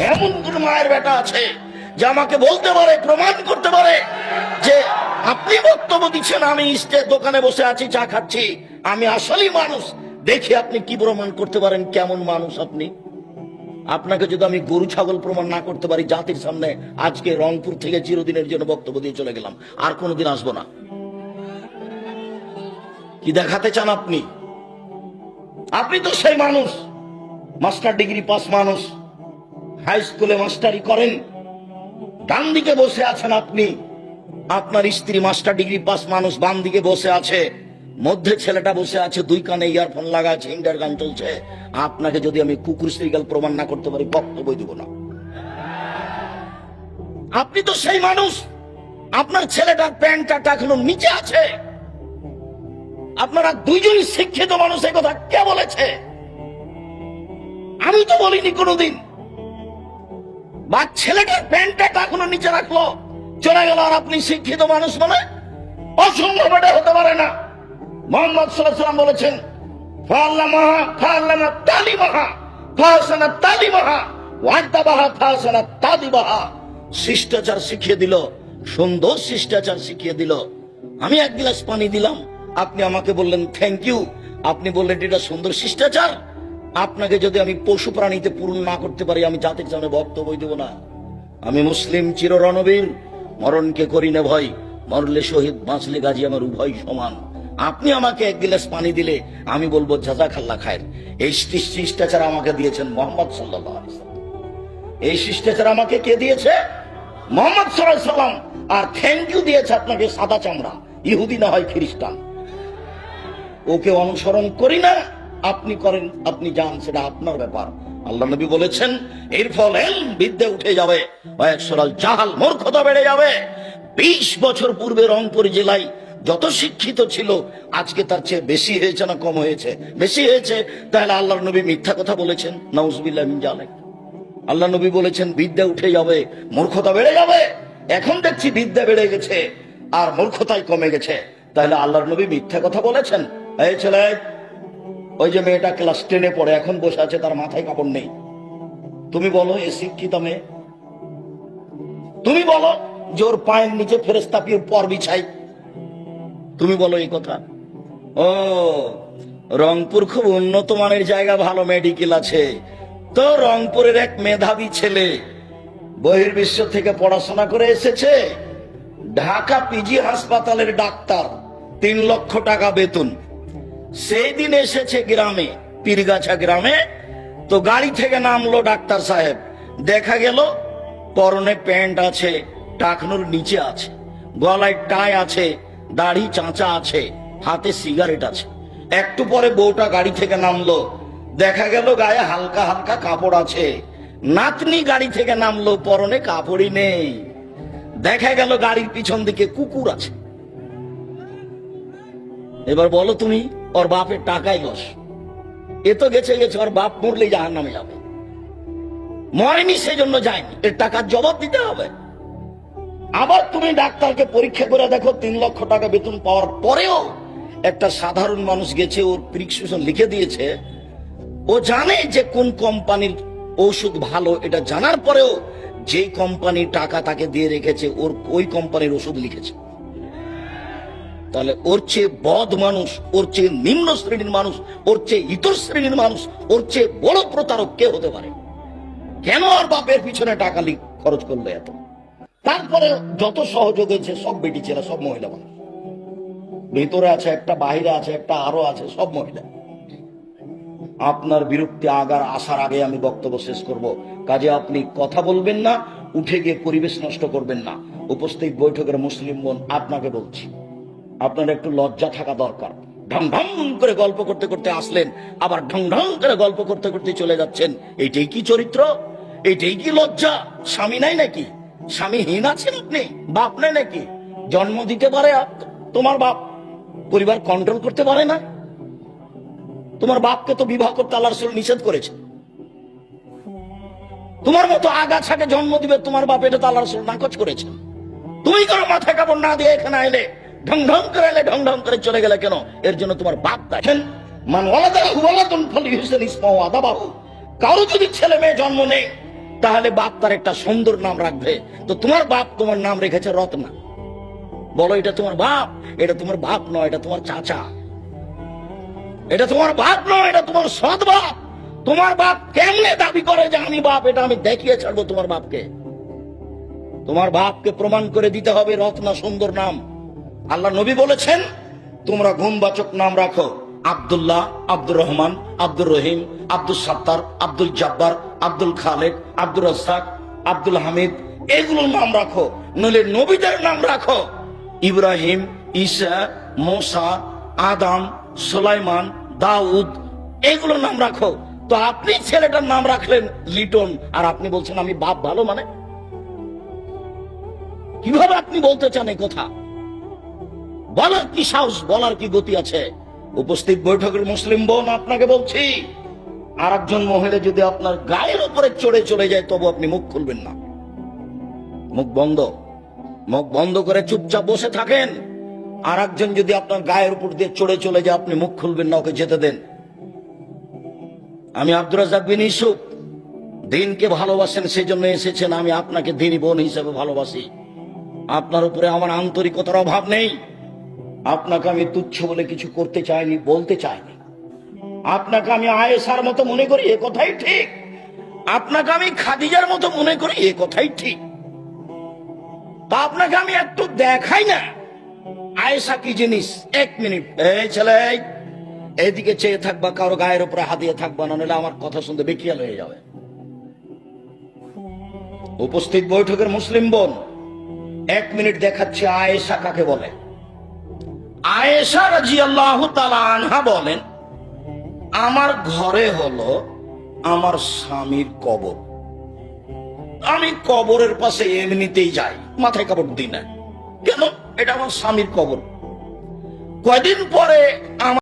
এমন কোন মায়ের বেটা আছে যে আমাকে বলতে পারে, প্রমাণ করতে পারে যে আপনি বক্তব্য দিচ্ছেন, আমি দোকানে বসে আছি, চা খাচ্ছি, আমি আসলেই মানুষ। দেখি আপনি কি প্রমাণ করতে পারেন, কেমন মানুষ আপনি? আপনাকে যদি আমি গরু, ছাগল প্রমাণ না করতে পারি জাতির সামনে, আজকে রংপুর থেকে চিরদিনের জন্য বক্তব্য দিয়ে চলে গেলাম। আর কোনোদিন আসব না। কি দেখাতে চান আপনি? আপনি তো সেই মানুষ। মাস্টার ডিগ্রি পাস মানুষ। হাই স্কুলে মাস্টারি করেন। ডান দিকে বসে আছেন আপনি। আপনার স্ত্রী মাস্টার ডিগ্রি পাস, মানুষ বাম দিকে বসে আছে। মধ্যে ছেলেটা বসে আছে, দুই কানে ইয়ারফোন লাগা আছে ইন্টার গান চলছে। আপনাকে যদি আমি কুকুর শ্রীগাল প্রমাণ না করতে পারি বক্তব্য দেব না। আপনি তো সেই মানুষ। আপনার ছেলেটার প্যান্টটা টাকলো নিচে আছে। আপনারা দুইজনই শিক্ষিত মানুষ কথা কে বলেছে? আমি তো বলিনি কোনোদিন। বা ছেলেটার প্যান্টটা এখনও নিচে রাখল, চলে গেল আর আপনি শিক্ষিত মানুষ বলে অসম্ভব এটা হতে পারে না। মোহাম্মদ সাল্লাম বলেছেন শিষ্টাচার শিখিয়ে দিল, সুন্দর শিষ্টাচার শিখিয়ে দিল। আমি এক গ্লাস পানি দিলাম, আপনি আমাকে বললেন, থ্যাংক ইউ। আপনি বললেন, এটা সুন্দর শিষ্টাচার। আপনাকে যদি আমি পশু প্রাণীতে পূরণ না করতে পারি, আমি জাতির সামনে বক্তব্য দেব না। আমি মুসলিম চির রণবীর মরণকে করি না ভয়, মরলে শহীদ, বাঁচলে গাজী আমার উভয় সমান। আপনি আমাকে এক গিলাস পানি দিলে আমি বলব জাজা খাল্লা খায়ের। এই শিষ্টাচার আমাকে দিয়েছেন মোহাম্মদ সাল্লাহ এই শিষ্টাচার আমাকে কে দিয়েছে? মোহাম্মদ সাল্লাম। আর থ্যাংক ইউ দিয়েছে আপনাকে সাদা চামড়া। ইহুদি না হয় খ্রিস্টান। ওকে অনুসরণ করি না। আপনি করেন, আপনি যান, সেটা আপনার ব্যাপার। আল্লাহ নবী বলেছেন এর ফলে বিদ্যে উঠে যাবে জাহাল মূর্খতা বেড়ে যাবে। বিশ বছর পূর্বে রংপুর জেলায় যত শিক্ষিত ছিল, আজকে তার চেয়ে বেশি হয়েছে না কম হয়েছে? বেশি হয়েছে। তাহলে আল্লাহর নবী মিথ্যা কথা বলেছেন, নাউজবিল্লাহ মিন আল্লাহ নবী বলেছেন, বিদ্যা উঠে যাবে, মূর্খতা বেড়ে যাবে। এখন দেখছি বিদ্যা বেড়ে গেছে, আর মূর্খতাই কমে গেছে। তাহলে আল্লাহর নবী মিথ্যা কথা বলেছেন? এই ছেলে ওই যে মেয়েটা ক্লাস টেনে পড়ে, এখন বসে আছে, তার মাথায় কাপড় নেই। তুমি বলো, এ শিক্ষিত মেয়ে? তুমি বলো, যে ওর পায়ের নিচে ফেরেস্তা পিয়ে পর বিছাই। তুমি বলো এই কথা। ও, রংপুর খুব উন্নত মানের জায়গা, ভালো মেডিকেল আছে। তো রংপুরের এক মেধাবী ছেলে বহির্বিশ্ব থেকে পড়াশোনা করে এসেছে, ঢাকা পিজি হাসপাতালের ডাক্তার, তিন লক্ষ টাকা বেতন। সেই দিন এসেছে গ্রামে, পীরগাছা গ্রামে। তো গাড়ি থেকে নামলো ডাক্তার সাহেব। দেখা গেল, পরনে প্যান্ট আছে, টাকনুর নিচে আছে, গলায় টাই আছে, দাড়ি চাঁচা আছে, হাতে সিগারেট আছে। একটু পরে বউটা গাড়ি থেকে নামলো। দেখা গেল গায়ে হালকা হালকা কাপড় আছে। নাতনি গাড়ি থেকে নামলো, পরনে কাপড়ই নেই। দেখা গেল গাড়ির পিছন দিকে কুকুর আছে। এবার বলো তুমি ওর বাপের টাকাই লস এ তো গেছে গেছে ওর বাপ মরলেই জাহান নামে যাবে মরেনি সেই জন্য যায়নি এর টাকার জবাব দিতে হবে আবার তুমি ডাক্তারকে পরীক্ষা করে দেখো তিন লক্ষ টাকা বেতন পাওয়ার পরেও একটা সাধারণ মানুষ গেছে ওর প্রিসক্রিপশন লিখে দিয়েছে ও জানে যে কোন কোম্পানির ওষুধ ভালো এটা জানার পরেও যে কোম্পানি টাকা তাকে দিয়ে রেখেছে ওর ওই কোম্পানির ওষুধ লিখেছে তাহলে ওর চেয়ে বদ মানুষ, ওর চেয়ে নিম্ন শ্রেণির মানুষ, ওর চেয়ে ইতর শ্রেণির মানুষ, ওর চেয়ে বড় প্রতারক কে হতে পারে? কেন আর বাপের পিছনে টাকা খরচ করল এত? তারপরে যত সহযোগ হয়েছে, সব বেটি ছেলে সব মহিলা মানুষ। ভেতরে আছে একটা, বাহিরে আছে একটা, আরও আছে, সব মহিলা। আপনার বিরক্তি আগার আসার আগে আমি বক্তব্য শেষ করব। কাজে আপনি কথা বলবেন না, উঠে গিয়ে পরিবেশ নষ্ট করবেন না। উপস্থিত বৈঠকের মুসলিম বোন আপনাকে বলছি। আপনার একটু লজ্জা থাকা দরকার। ঢং ঢং করে গল্প করতে করতে আসলেন, আবার ঢং ঢং করে গল্প করতে করতে চলে যাচ্ছেন। এইটাই কি চরিত্র? এইটাই কি লজ্জা? স্বামী নাই নাকি? স্বামীহীন আছেন আপনি? বাপ নাই নাকি? জন্ম দিতে পারে তোমার বাপ। পরিবার কন্ট্রোল করতে পারে না? তোমার বাপকে তো বিবাহ করতে আল্লাহ রসুল নিষেধ করেছে তোমার মতো আগাছাকে জন্ম দিবে তোমার বাপ, এটা তো আল্লাহ রসুল নাকচ করেছেন। তুমি করো মাথা কাপড় না দিয়ে এখানে এলে ঢং ঢং করে এলে ঢং ঢং করে চলে গেলে কেন? এর জন্য তোমার বাপ দেখেন। কারও যদি ছেলে মেয়ে জন্ম নেই, তাহলে বাপ তার একটা সুন্দর নাম রাখবে। তো তোমার বাপ তোমার নাম রেখেছে রত্না। বলো, এটা তোমার বাপ? এটা তোমার বাপ নয়, এটা তোমার চাচা। এটা তোমার বাপ নয়, এটা তোমার সৎ বাপ। তোমার বাপ কেমনে দাবি করে যে আমি বাপ, এটা আমি দেখিয়ে ছাড়বো তোমার বাপকে? তোমার বাপকে প্রমাণ করে দিতে হবে রত্না সুন্দর নাম। আল্লাহ নবী বলেছেন, তোমরা গুণবাচক নাম রাখো। আব্দুল্লাহ, আব্দুর রহমান, আব্দুর রহিম আব্দুল সাত্তার, আব্দুল জব্বার, আব্দুল খালেদ আব্দুর রাস্তাক আব্দুল হামিদ, এগুলোর নাম রাখো। নইলে নবীদের নাম রাখো। ইব্রাহিম, ঈসা, মোসা, আদাম, সোলাইমান, দাউদ, এগুলোর নাম রাখো। তো আপনি ছেলেটার নাম রাখলেন লিটন, আর আপনি বলছেন আমি বাপ ভালো মানে? কীভাবে আপনি বলতে চান এই কথা? বলার কি সাহস, বলার কি গতি আছে? উপস্থিত বৈঠকের মুসলিম বোন, আপনাকে বলছি আর একজন মহিলা যদি আপনার গায়ের উপরে চড়ে চলে যায়, তবু আপনি মুখ খুলবেন না। মুখ বন্ধ। মুখ বন্ধ করে চুপচাপ বসে থাকেন। আর একজন যদি আপনার গায়ের উপর দিয়ে চড়ে চলে যায়, আপনি মুখ খুলবেন না, ওকে যেতে দেন। আমি আব্দুর রাজাক বিন ইসুফ দিনকে ভালোবাসেন সেই জন্য এসেছেন। আমি আপনাকে দিনই বোন হিসেবে ভালোবাসি। আপনার উপরে আমার আন্তরিকতার অভাব নেই। আপনাকে আমি তুচ্ছ বলে কিছু করতে চাইনি বলতে চাইনি। আপনাকে আমি আয়েসার মতো মনে করি এ কথাই ঠিক। আপনাকে আমি খাদিজার মতো মনে করি এ কথাই ঠিক। তা আপনাকে আমি একটু দেখাই না। আয়েশা কি জিনিস? এক মিনিট। এই ছেলে এই, এইদিকে চেয়ে থাকবা কারও গায়ের উপরে হাত দিয়ে থাকবা না নাহলে আমার কথা শুনতে বেকিয়াল হয়ে যাবে। উপস্থিত বৈঠকের মুসলিম বোন এক মিনিট দেখাচ্ছে আয়েশা কাকে বলে। আয়েশা রাজি আল্লাহ আনহা বলেন, আমার ঘরে হলো আমার স্বামীর কবর। আমি কবরের পাশে এমনিতেই যাই, মাথায় কাপড় দিই না। কেন? এটা আমার স্বামীর কবর। কয়দিন পরে আমার